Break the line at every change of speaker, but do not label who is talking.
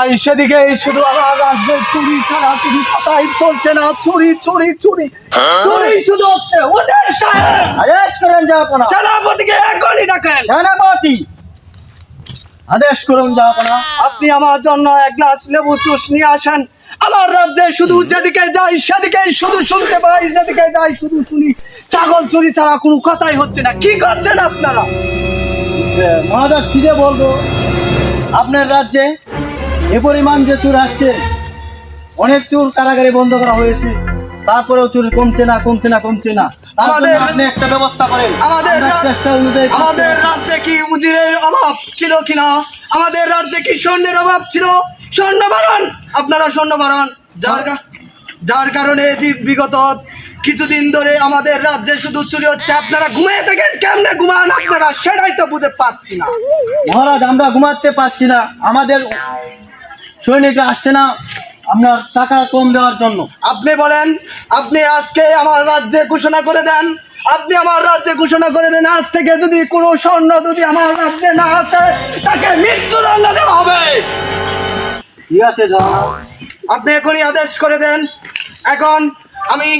যাই সেদিকে শুধু আমার রাজ্যে চুরি ছাড়া কিছু কথাই চলছে না। চুরি চুরি চুরি। চুরি শুধু হচ্ছে। ওদের
আদেশ করেন যাপনা।
সেনাপতিকে এখনই ডাকেন।
সেনাপতি! আদেশ করুন যাপনা।
আপনি আমার জন্য এক গ্লাস লেবু জুস নিয়ে আসেন। আমার রাজ্যে শুধু যেদিকে যাই সেদিকে শুধু শুনতে পাই যেদিকে যাই শুধু শুনি। ছাগল চুরি ছাড়া কোনো কথাই হচ্ছে না। কি করছেন আপনারা?
মহাদাস কি যে বলব? আপনার রাজ্যে এ পরিমাণ যে চুর আসছে অনেক চুর কারাগারে বন্ধ করা হয়েছে তারপরেও চুর কমছে না কমছে না কমছে না।
আমাদের-
আপনি একটা ব্যবস্থা করেন।
আমাদের
চেষ্টা অনুযায়ী
আমাদের রাজ্যে কি উজিরের অভাব ছিল কিনা? আমাদের রাজ্যে কি স্বর্ণের অভাব ছিল? স্বর্ণ বারণ! আপনারা স্বর্ণ বারণ। যার যার কারণে বিগত কিছুদিন ধরে আমাদের রাজ্যে শুধু চুরি হচ্ছে। আপনারা ঘুমিয়ে থাকেন কেমনে ঘুমান আপনারা? সেটাই তো বুঝে পাচ্ছি না।
মহারাজ আমরা ঘুমাতে পারছি না। আমাদের সৈনিকরা আসছে না আপনার টাকা কম দেওয়ার জন্য।
আপনি বলেন আপনি আজকে আমার রাজ্যে ঘোষণা করে দেন। আপনি আমার রাজ্যে ঘোষণা করে দেন আজ থেকে যদি কোনো স্বর্ণ যদি আমার রাজ্যে না আসে তাকে মৃত্যুদণ্ড দেওয়া হবে।
ঠিক আছে
আপনি এখনই আদেশ করে দেন। এখন আমি